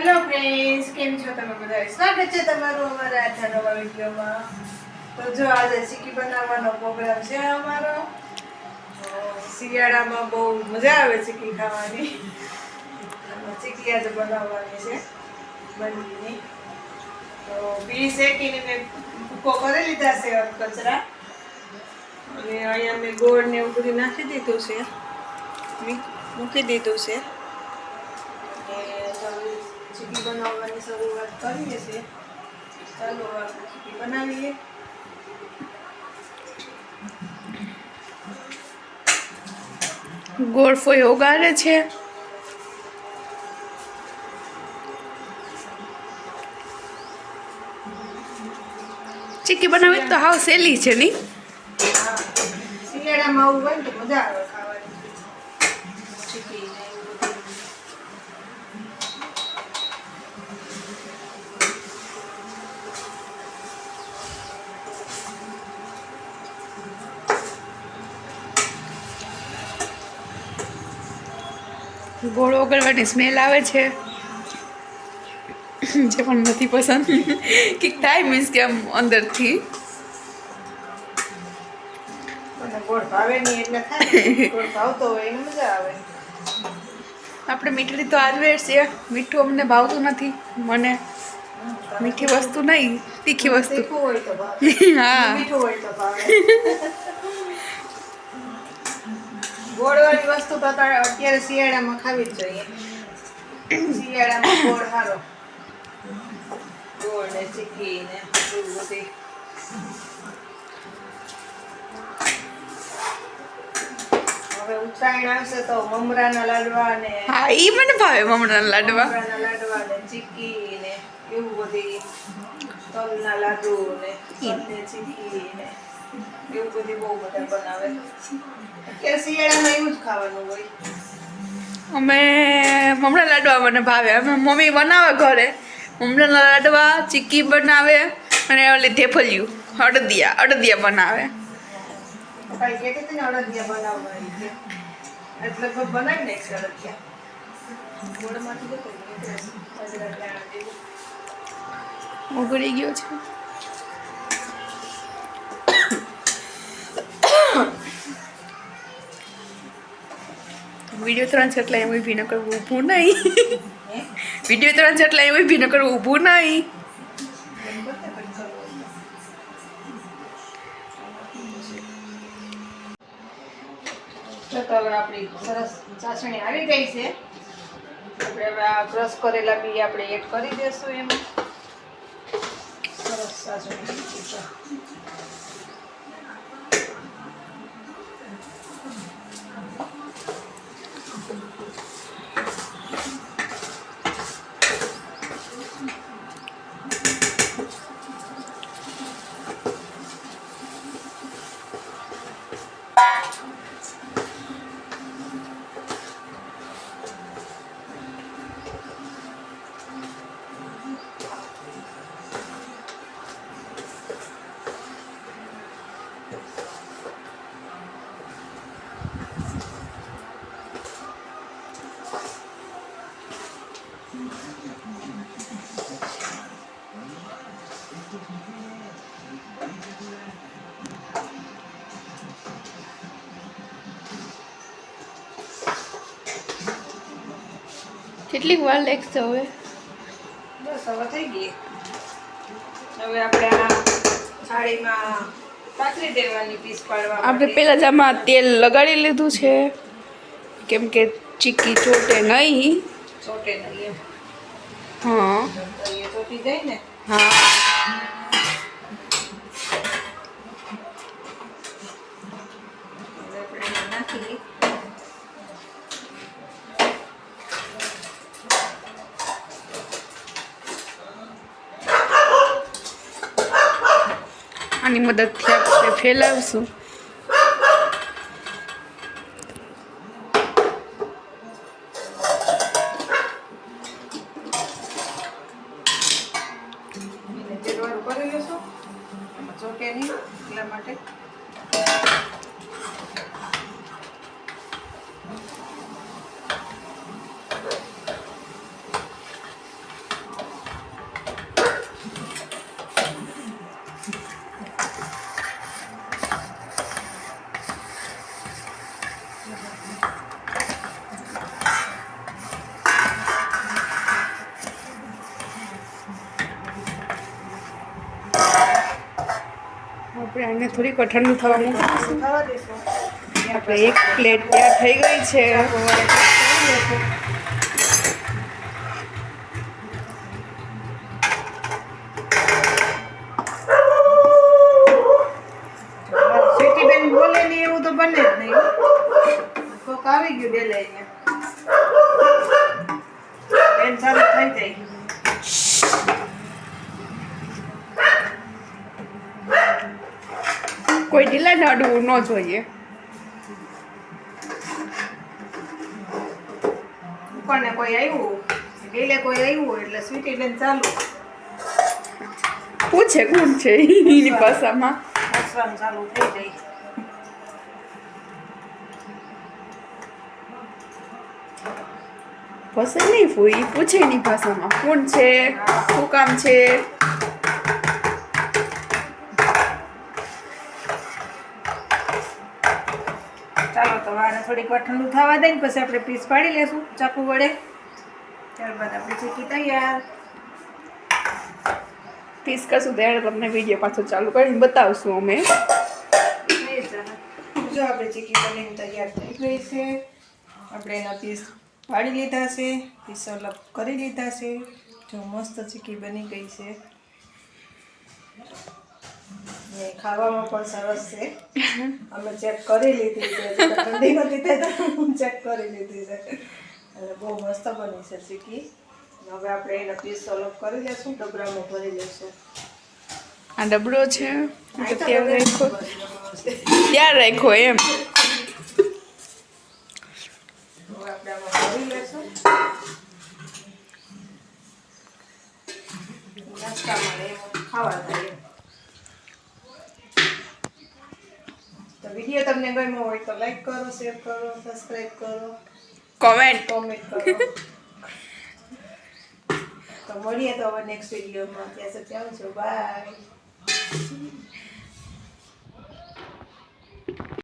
Hello friends કેમ છો તમે બધા? સ્વાગત છે તમારું અમારા આજના નવા વિડીયોમાં. તો જો આજે ચીકી બનાવવાનો પ્રોગ્રામ છે અમારો. શિયાળામાં બહુ મજા આવે ચીકી ખાવાની. ચીકી આજે બનાવવાની છે, બનીની. તો બી શેકીને મેં ભૂકો કરી લીધા છે કચરા. અને અહીંયા મેં ગોળ ને એવું બધું નાખી દીધું છે. મૂકી દીધું છે. ચીકી બનાવવાની શરૂઆત કરીએ છીએ ચાલો આપણે ચીકી બનાવીએ ગોળફોઈ ઓગાળે છે. ચીકી બનાવી તો હાવ સહેલી છે નહીં શિયાળામાં આવું હોય તો મજા આવે ખાવાની. ચીકી ગોળ ઓગળવાની સ્મેલ આવે છે. જે પણ નથી પસંદ. કે થાય મીન્સ કે આમ અંદરથી. આપણે મીઠડી તો આદવેર છે. મીઠું અમને ભાવતું નથી. મને મીઠી વસ્તુ નહીં તીખી વસ્તુ. હા. મીઠું હોય તો ભાવે. ગોળવાળી વસ્તુ તો અત્યારે શિયાળામાં ખાવી જ જોઈએ. શિયાળામાં ગોળ સારો ગોળ ને ચીકી ને બધી હવે ઉત્તરાયણ આવશે તો મમરાના લાડવા ને હા એ મને ભાવે મમરાના લાડવા. મમરાના લાડવા ને ચીકી ને એવું બધી. તલના લાડુ ને ચીકી ને એવું બધી બહુ બધા બનાવે. અત્યારે શિયાળામાં એવું જ ખાવાનું હોય. અમે મમરા લાડવા મને ભાવે. અમે મમ્મી બનાવે ઘરે. મમરા લાડવા ચીક્કી બનાવે અને ઓલી થેફલિયું અડદિયા અડદિયા બનાવે. અડદિયા બનાવવાની એટલે બનાવી નાખશે અડદિયા. ગોળમાંથી જતો રહ્યો. બાજરા દાણા જેવું. ઓગળી ગયો છે. વીડિયો ત્રણ છે એટલે એમ ઊભી ન ઊભું નહીં? વીડિયો ત્રણ છે એટલે એમ ઊભી ન ઊભું નહીં. તો હવે આપણી સરસ ચાસણી આવી ગઈ છે આપણે હવે આ ક્રશ કરેલા બી આપણે એડ કરી દઈશું એમાં સરસ ચાસણી કેટલીક વાર લાગશે હવે? બસ હવે થઈ ગઈ. હવે આપણે આ થાળીમાં પાથરી દેવાની પીસ પાડવા આપણે. પહેલાં જ આમાં તેલ લગાડી લીધું છે. કેમ કે ચીક્કી ચોટે નહીં. ચોટે નહીં હા. ચોટી જાય ને. હા. આની મદદથી આપણે ફેલાવશું. એટલા માટે આપણે આને થોડીક ઠંડુ થવા મૂકીશું આપણે એક પ્લેટ ત્યાં થઈ ગઈ છે ચાકુ વડે કરી દઈશું. સ્વીટી બેન બોલે નહીં એવું તો બને જ નહીં હો. કોક આવી ગયું ડેલે અહીંયા બેન ચાલુ થઈ જાય કોઈ ન જોઈએ. ઉપરને કોઈ આવ્યું ડેલે કોઈ આવ્યું એટલે સ્વીટી બેન ચાલુ. પૂછે કોણ છે એની ભાષામાં હસવાનું ચાલુ થઈ જાય. પસંદ નહીં ફૂઈ પૂછે એની ભાષામાં કોણ છે? શું કામ છે? આને થોડીક વાર ઠંડુ થવા દે ને પછી આપણે પીસ પાડી લેશું ચાકુ વડે. ત્યારબાદ આપણી ચીકી તૈયાર. પીસ કરશું ત્યારે તમને વીડિયો પાછો ચાલુ કરીને બતાવશું અમે. જો આપણે ચીકી બનીને તૈયાર થઈ ગઈ છે. આપણે એના પીસ પાડી લીધા છે પીસ અલગ કરી લીધા છે. જો મસ્ત ચીકી બની ગઈ છે. ને ખાવામાં પણ સરસ છે. અમે ચેક કરી લીધી છે. ઠંડી નથી થઈ હું ચેક કરી લીધી છે. અને બહુ મસ્ત બની છે ચીકી. હવે આપણે એના પીસ સોલ્વ કરી લેશું ડબરામાં ભરી લેશું. આ ડબડો છે? ત્યાં રાખ્યો એમ હવે આપણે આમાં ભરી લેશું નાસ્તામાં ને એમાં ખાવા થાય એમ. તો વીડિયો હોય તો લાઈક કરો શેર કરો સબસ્ક્રાઇબ કરો. કોમેન્ટ કોમેન્ટ કરો. તો મળીએ તો હવે નેક્સ્ટ વિડીયોમાં ત્યાં સુધી આવજો. બાય